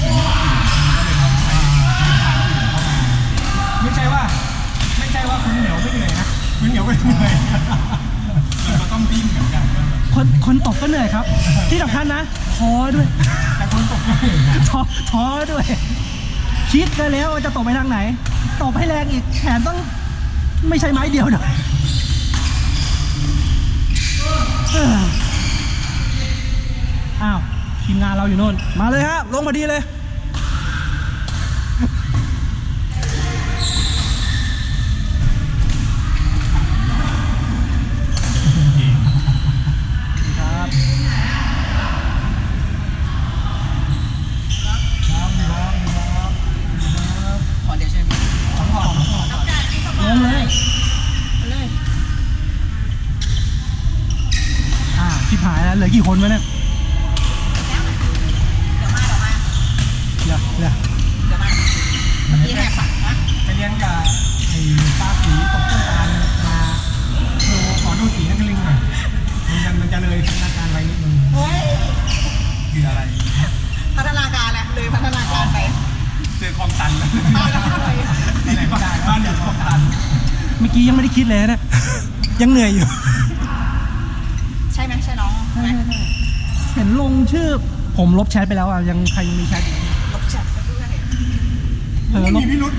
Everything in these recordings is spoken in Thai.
ไม่หนักเหมือนคนอื่นมันก็เลยทำให้ทีมทางอื่นเข้ามาไม่ใช่ว่า ไม่ใช่ว่าคุณเหนียวไม่เหนื่อยนะคุณเหนียวก็เหนื่อยมันก็ต้องดิ้นเหมือนกันก็แบบคนคนตกก็เหนื่อยครับ ที่สำคัญนะท้อด้วยแต่คนตกก็เหนื่อยนะท้อท้อด้วย คิดได้แล้วว่าจะตกไปทางไหนตกให้แรงอีกแขนต้องไม่ใช่ไม้เดียวหน่อยเอ้ออ้าว ทีมงานเราอยู่โน่น มาเลยฮะลงมาดีเลย ไม่ได้คิดเลยนะ ยังเหนื่อยอยู่ ใช่ไหมใช่น้องใช่ไหมเห็นลงชื่อผมลบแชทไปแล้วอะ ยังใครยังมีแชทอยู่ลบแชทไปด้วยเผลอไม่ลมีบพิรุษ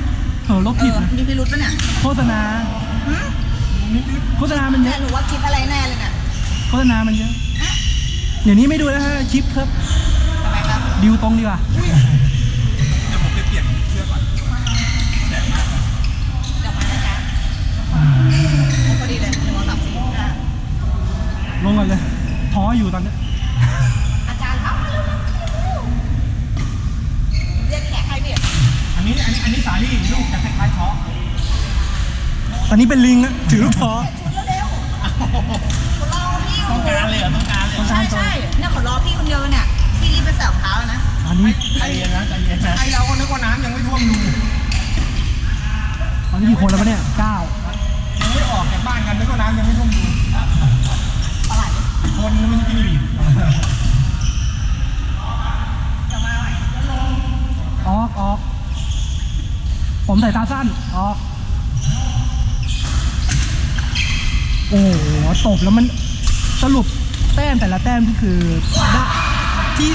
เผลอลบเอผิดอนะมีพิรุษปะเนี่ยโฆษณาโฆษณามันเยเนี่ยอะ หนูว่าคิดอะไรแน่เลยเนี่ยโฆษณามันเยอะ เดี๋ยวนี้ไม่ดูแล้วฮะคลิปครับทำไมครับดิวตรงดีกว่า งก่อนเลยท้ออยู่ตอนนี้อาจารย์ครับเรียกแขกให้พี่อันนี้อันนี้อันนี้สาลี่ลูกจะคล้ายๆช้อตอนนี้เป็นลิงอะถือลูกท้อชุดเร็วๆรอพี่ต้องการเลยเหรอต้องการเลยเหรอใช่ใช่เนี่ยขอรอพี่คนเดียวเนี่ยพี่รีบไปเสิร์ฟเท้านะตอนนี้ใจเย็นนะใจเย็นนะไอเราก็นึกว่าน้ำยังไม่ท่วมรูตอนนี้กี่คนแล้ววะเนี่ยเก้า ยังไม่ออกจากบ้านกันนึกว่าน้ำยังไม่ท่วมรู ปลาไหล คนมันจะกินหลีด เดี๋ยวมาใหม่เดี๋ยวลง ออกออก ผมใส่ตาสั้น ออก โอ้โหตบแล้วมันสรุปแต้มแต่ละแต้มที่คือได้ที่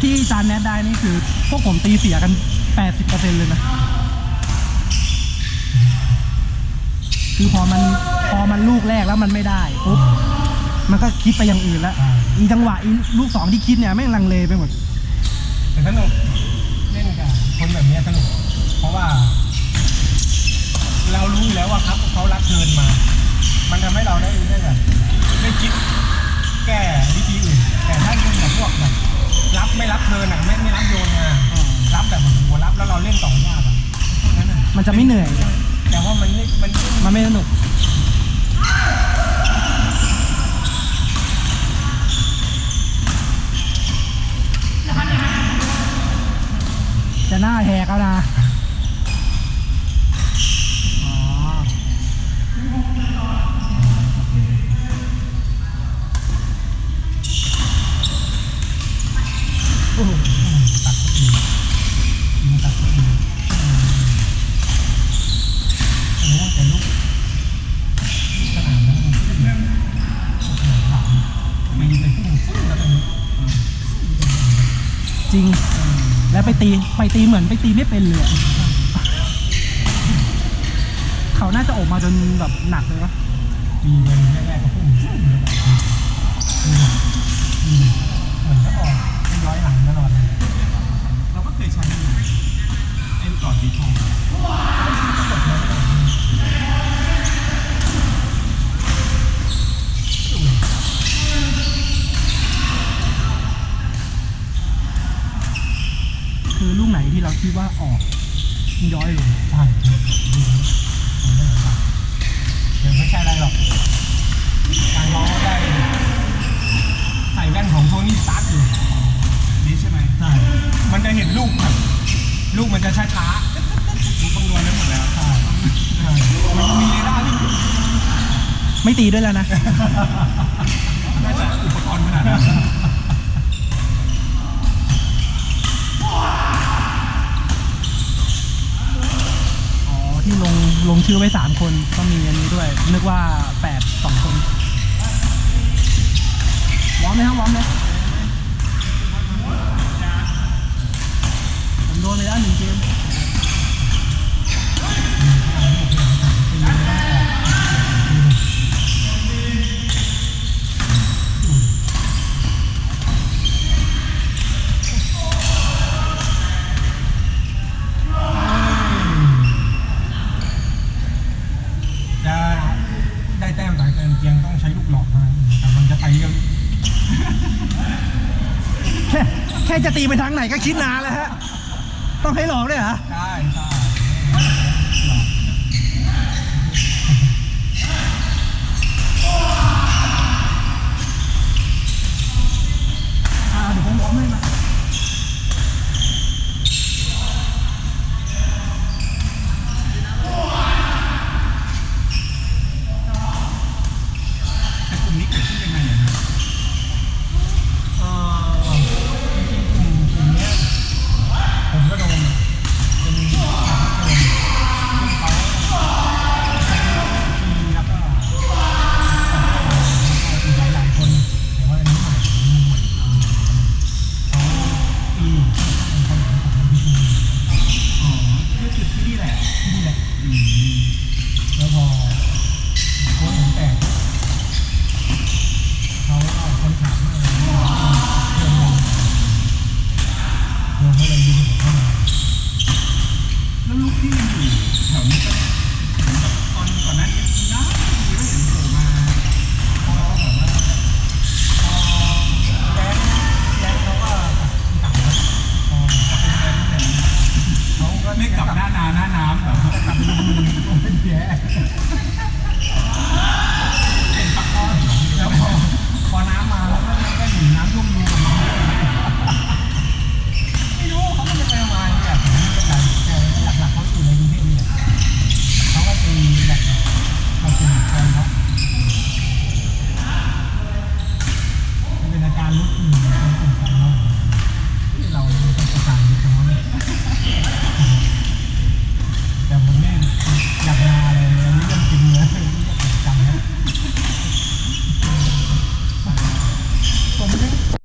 ที่จานแนทได้นี่คือ พวกผมตีเสียกัน 80%เลยนะ คือพอมันพอมันลูกแรกแล้วมันไม่ได้ปุ๊บมันก็คิดไปอย่างอื่นแล้วอีจังหวะอีลูกสองที่คิดเนี่ยแม่งลังเลไปหมดแต่สนุกเล่นกับคนแบบนี้สนุก เพราะ ว่า เรารู้อยู่แล้วว่าครับเขารับเชิญมา มันทำให้เราได้ได้แบบได้คิดแก้วิธีอื่น แต่ถ้าเล่นกับพวกแบบรับไม่รับเชิญอะไม่ไม่รับโยนมารับแบบโอ้โหรับแล้วเราเล่นต่อยากอะพวกนั้นอะมันจะไม่เหนื่อย แต่ว่ามันไม่มันไม่มันไม่สนุก จริง แล้วไปตีไปตีเหมือนไปตีไม่เป็นเลยเขาน่าจะออกมาจนแบบหนักเลยวะตีกันแรกๆก็พุ่งฟุ้งเลยแบบอืมอืมเหมือนจะออกเป็นร้อยหลังตลอดเลย เราก็เคยใช้อยู่ไอ้ลูกกรอกสีทอง กดแล้วไม่ได้ ออกย้อยเลย ใช่ผมไม่เห็นครับเดี๋ยวไม่ใช่อะไรหรอกการมองได้ใส่แว่นของโทนี่สตาร์ทอยู่นี่ใช่ไหมใช่มันจะเห็นลูกแบบลูกมันจะช้าผมคำนวณไว้หมดแล้วใช่มันมีเรดาร์ที่ไม่ตีด้วยแล้วนะน่าจะอุปกรณ์ขนาดนั้น อ๋อ ที่ ลงลงชื่อไว้สามคนก็มีอันนี้ด้วย นึกว่าแปดสองคนวอร์มไหมครับวอร์มไหมผมโดนไปแล้วหนึ่งเกม แค่แค่จะตีไปทางไหนก็คิดนานแล้วฮะ ต้องให้หลอกด้วยเหรอ ใช่